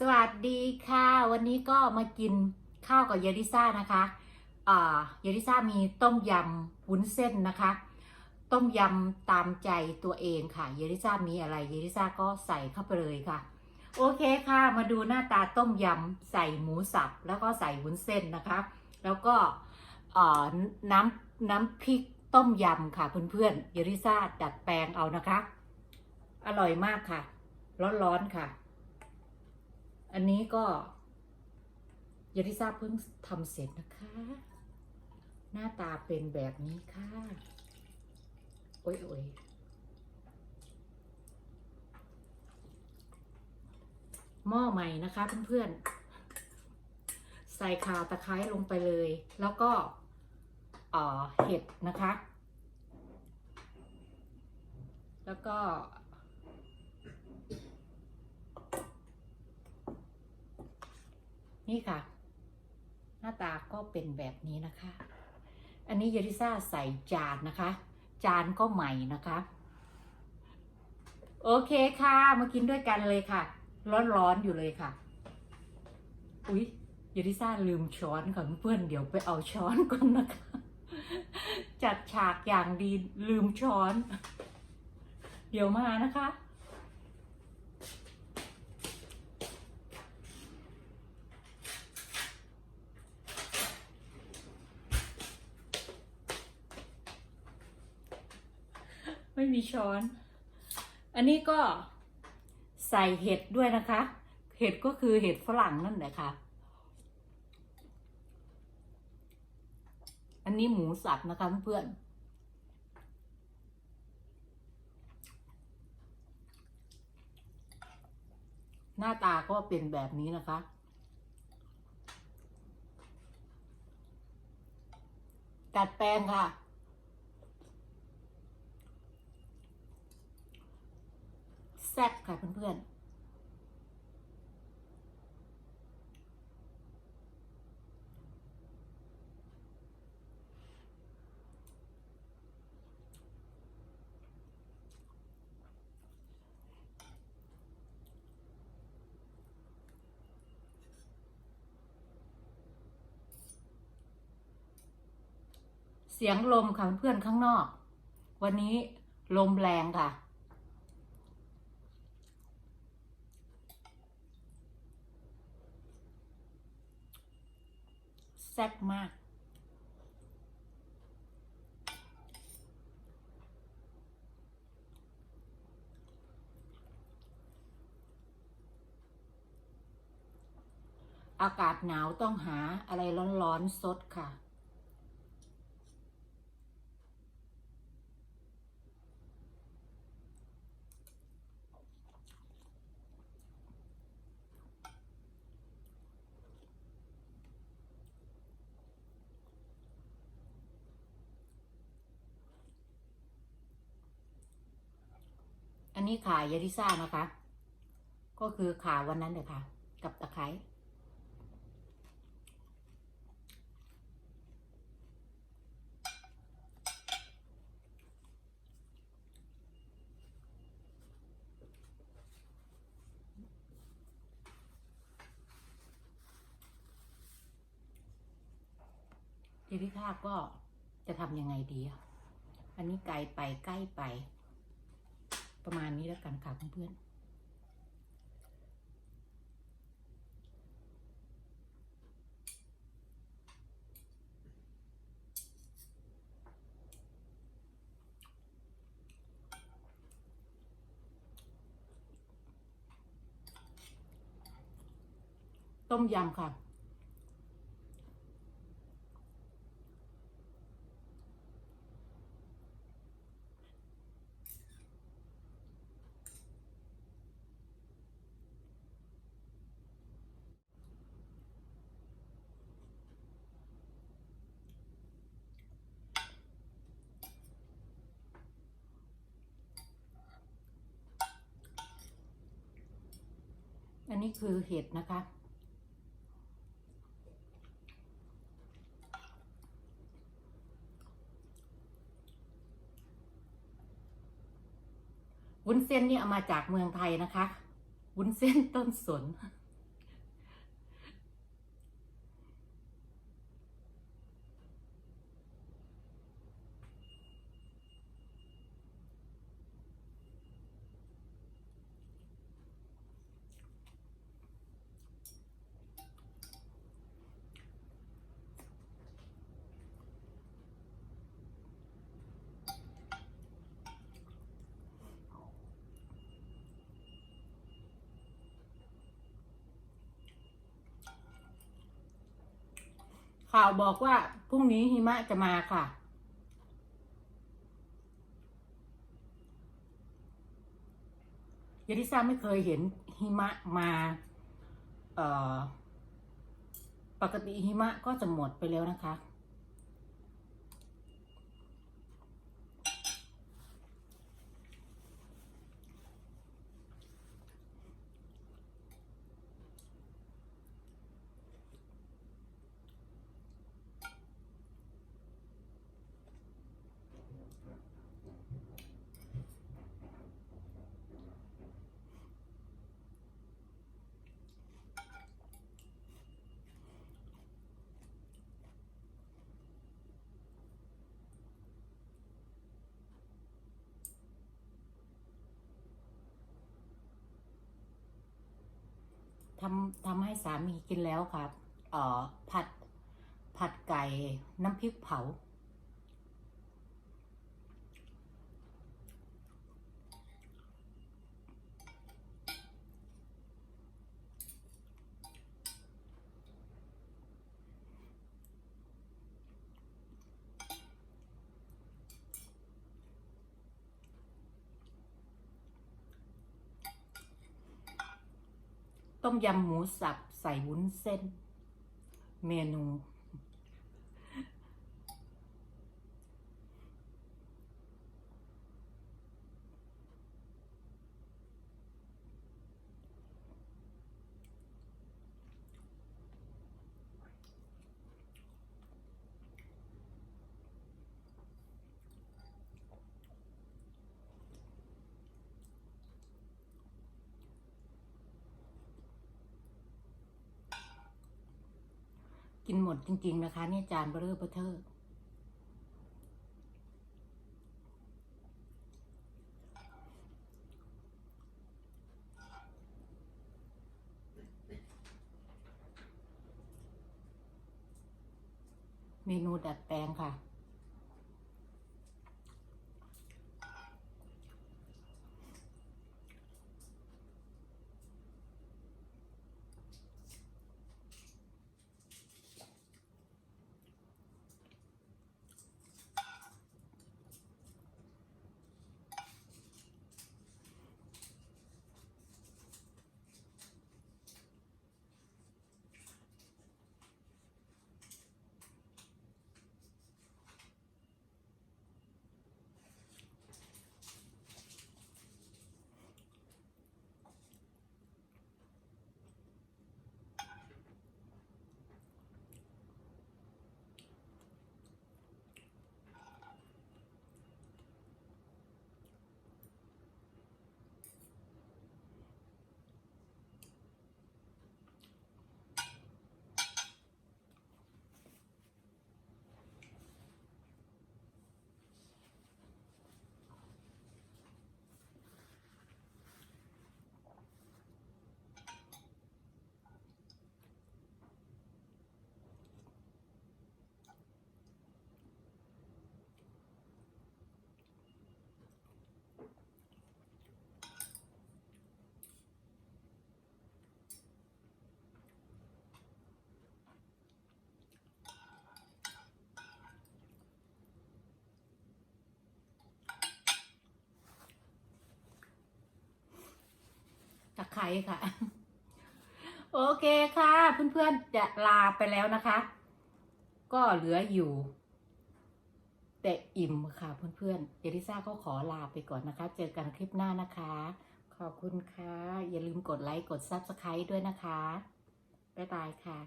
สวัสดีค่ะ วันนี้ก็มากินข้าวกับเยลิซ่านะคะอ่าเยลิซ่ามีต้มยำวุ้นเส้นนะคะ ต้มยำตามใจตัวเองค่ะ เยลิซ่ามีอะไรเยลิซ่าก็ใส่เข้าไปเลยค่ะ โอเคค่ะ มาดูหน้าตาต้มยำใส่หมูสับแล้วก็ใส่วุ้นเส้นนะคะ แล้วก็น้ำน้ำพริกต้มยำค่ะเพื่อนๆเยลิซ่าดัดแปลงเอานะคะ อร่อยมากค่ะ ร้อนๆค่ะ อันนี้ก็ อย่าริซาบเพิ่งทำเสร็จนะคะ หน้าตาเป็นแบบนี้ค่ะ โอ้ยโอ้ยหม้อใหม่นะคะเพื่อนๆ ใส่ข่าตะไคร้ลงไปเลย แล้วก็เห็ดนะคะ แล้วก็ นี่ค่ะ หน้าตาก็เป็นแบบนี้นะคะ อันนี้เยลิซ่าใส่จานนะคะ จานก็ใหม่นะคะ โอเคค่ะ มากินด้วยกันเลยค่ะ ร้อนๆอยู่เลยค่ะ อุ๊ยเยลิซ่าลืมช้อนค่ะเพื่อนเดี๋ยวไปเอาช้อนก่อนนะคะ จัดฉากอย่างดีลืมช้อน เดี๋ยวมานะคะ ไม่มีช้อน อันนี้ก็ใส่เห็ดด้วยนะคะ เห็ดก็คือเห็ดฝรั่งนั่นแหละค่ะ อันนี้หมูสับนะคะเพื่อนหน้าตาก็เป็นแบบนี้นะคะ ตัดแปลงค่ะ แซ่บค่ะเพื่อนๆเสียงลมค่ะเพื่อนข้างนอก วันนี้ลมแรงค่ะ แซ่บมาก อากาศหนาวต้องหาอะไรร้อนๆซดค่ะ นนี้ขายาริซ่านะคะ ก็คือขาวันนั้นเลยค่ะ กับตะไคร้ทีนี้ข้าก็จะทำยังไงดีอะอันนี้ไกลไปใกล้ไป ประมาณนี้แล้วกันค่ะเพื่อนต้มยำค่ะ อั นี้คือเห็ดนะคะ วุ้นเส้นนี่เอามาจากเมืองไทยนะคะ วุ้นเส้นต้นสน ข่าวบอกว่าพรุ่งนี้หิมะจะมาค่ะ ยาริซ่าไม่เคยเห็นหิมะมาเอ่อปกติหิมะก็จะหมดไปแล้วนะคะ ทำทำให้สามีกินแล้วครับเอ่อผัดผัดไก่น้ำพริกเผา ต้มยำหมูสับใส่วุ้นเส้น เมนู นหมดจริง ๆ นะคะเนี่ยจานเบลอร์เบอร์เทอร์เมนูดัดแปลงค่ะ ช้ค่ะ โอเคค่ะ เพื่อนๆจะลาไปแล้วนะคะ ก็เหลืออยู่ แต่อิ่มค่ะเพื่อนๆเอลิซ่าก็ขอลาไปก่อนนะคะ เจอกันคลิปหน้านะคะ ขอบคุณค่ะ อย่าลืมกดไลค์กด Subscribe ด้วยนะคะบ๊ายบายค่ะ